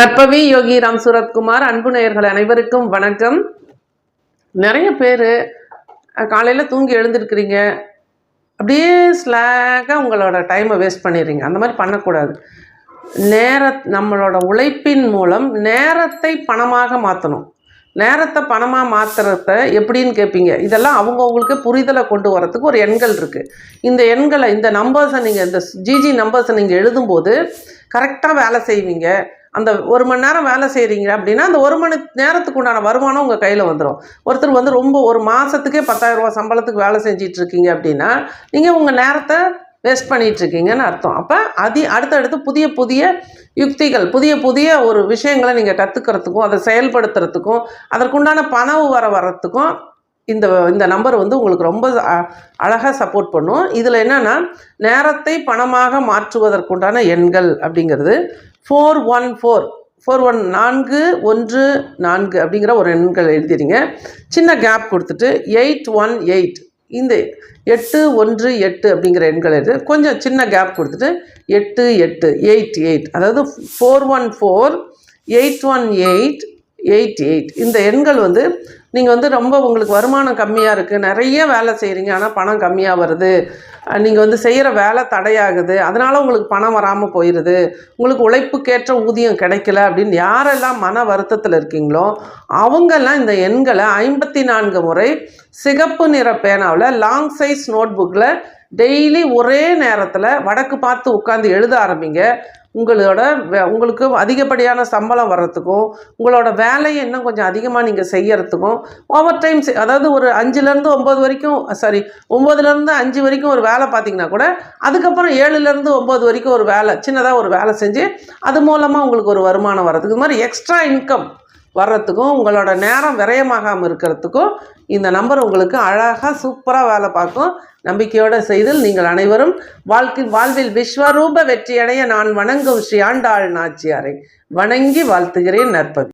நற்பவி யோகி ராம் சூரத்குமார் அன்பு நேயர்கள் அனைவருக்கும் வணக்கம். நிறைய பேர் காலையில் தூங்கி எழுந்திருக்கிறீங்க. அப்படியே ஸ்லாகாக உங்களோட டைமை வேஸ்ட் பண்ணிடுறீங்க. அந்த மாதிரி பண்ணக்கூடாது. நேர நம்மளோட உழைப்பின் மூலம் நேரத்தை பணமாக மாற்றணும் நேரத்தை பணமாக மாற்றுறத எப்படின்னு கேட்பீங்க இதெல்லாம் அவங்கவுங்களுக்கு புரிதலை கொண்டு வரத்துக்கு ஒரு எண்கள் இருக்குது இந்த எண்களை இந்த நம்பர்ஸை நீங்கள் இந்த ஜிஜி நம்பர்ஸை நீங்கள் எழுதும்போது கரெக்டாக வேலை செய்வீங்க. அந்த ஒரு மணி நேரம் வேலை செய்கிறீங்க அப்படின்னா அந்த ஒரு மணி நேரத்துக்கு உண்டான வருமானம் உங்கள் கையில் வந்துடும் ஒருத்தர் வந்து ரொம்ப ஒரு மாதத்துக்கே பத்தாயிரம் சம்பளத்துக்கு வேலை செஞ்சிட்டு இருக்கீங்க அப்படின்னா நீங்கள் உங்கள் நேரத்தை வேஸ்ட் பண்ணிகிட்டு இருக்கீங்கன்னு அர்த்தம். அப்போ அதி அடுத்தடுத்து புதிய புதிய யுக்திகள் புதிய புதிய ஒரு விஷயங்களை நீங்கள் கற்றுக்கிறதுக்கும் அதை செயல்படுத்துறதுக்கும் அதற்குண்டான பணவு வர வர்றதுக்கும் இந்த இந்த நம்பர் வந்து உங்களுக்கு ரொம்ப அழகாக சப்போர்ட் பண்ணும். இதில் என்னென்னா நேரத்தை பணமாக மாற்றுவதற்குண்டான எண்கள் அப்படிங்கிறது four one four. Four one நான்கு ஒன்று நான்கு அப்படிங்கிற ஒரு எண்கள் எழுதிடுங்க. சின்ன கேப் கொடுத்துட்டு எயிட் ஒன் எயிட். இந்த எட்டு ஒன்று எட்டு அப்படிங்கிற எண்கள் எழுது. கொஞ்சம் சின்ன கேப் கொடுத்துட்டு எட்டு எட்டு எயிட் எயிட். அதாவது four one four eight one eight eight eight. இந்த எண்கள் வந்து நீங்கள் வந்து ரொம்ப உங்களுக்கு வருமானம் கம்மியாக இருக்குது நிறைய வேலை செய்கிறீங்க ஆனால் பணம் கம்மியாக வருது. நீங்கள் வந்து செய்கிற வேலை தடையாகுது. அதனால் உங்களுக்கு பணம் வராமல் போயிடுது உங்களுக்கு உழைப்புக்கேற்ற ஊதியம் கிடைக்கல அப்படின்னு யாரெல்லாம் மன வருத்தத்தில் இருக்கீங்களோ அவங்கெல்லாம் இந்த எண்களை ஐம்பத்தி நான்கு முறை சிகப்பு நிற பேனாவில் லாங் சைஸ் நோட் புக்கில் டெய்லி ஒரே நேரத்தில் வடக்கு பார்த்து உட்காந்து எழுத ஆரம்பிங்க. உங்களோட வே- உங்களுக்கு அதிகப்படியான சம்பளம் வர்றதுக்கும் உங்களோட வேலையை இன்னும் கொஞ்சம் அதிகமாக நீங்கள் செய்யறதுக்கும் ஓவர் டைம் அதாவது ஒரு அஞ்சுலேருந்து ஒம்பது வரைக்கும் சாரி ஒம்போதுலேருந்து அஞ்சு வரைக்கும் ஒரு வேலை பார்த்தீங்கன்னா கூட அதுக்கப்புறம் ஏழுலேருந்து ஒம்பது வரைக்கும் ஒரு வேலை சின்னதாக ஒரு வேலை செஞ்சு அது மூலமாக உங்களுக்கு ஒரு வருமானம் வர்றதுக்கு. இது மாதிரி எக்ஸ்ட்ரா இன்கம் வர்றதுக்கும் உங்களோட நேரம் விரயமாகாமல் இருக்கிறதுக்கும் இந்த நம்பர் உங்களுக்கு அழகாக சூப்பராக வேலை பார்க்கும். நம்பிக்கையோடு செய்தில் நீங்கள் அனைவரும் வாழ்க்கை வாழ்வில் விஸ்வரூப வெற்றியடைய நான் வணங்கும் ஸ்ரீ ஆண்டாள் நாச்சியாரை வணங்கி வாழ்த்துகிறேன் நற்பவி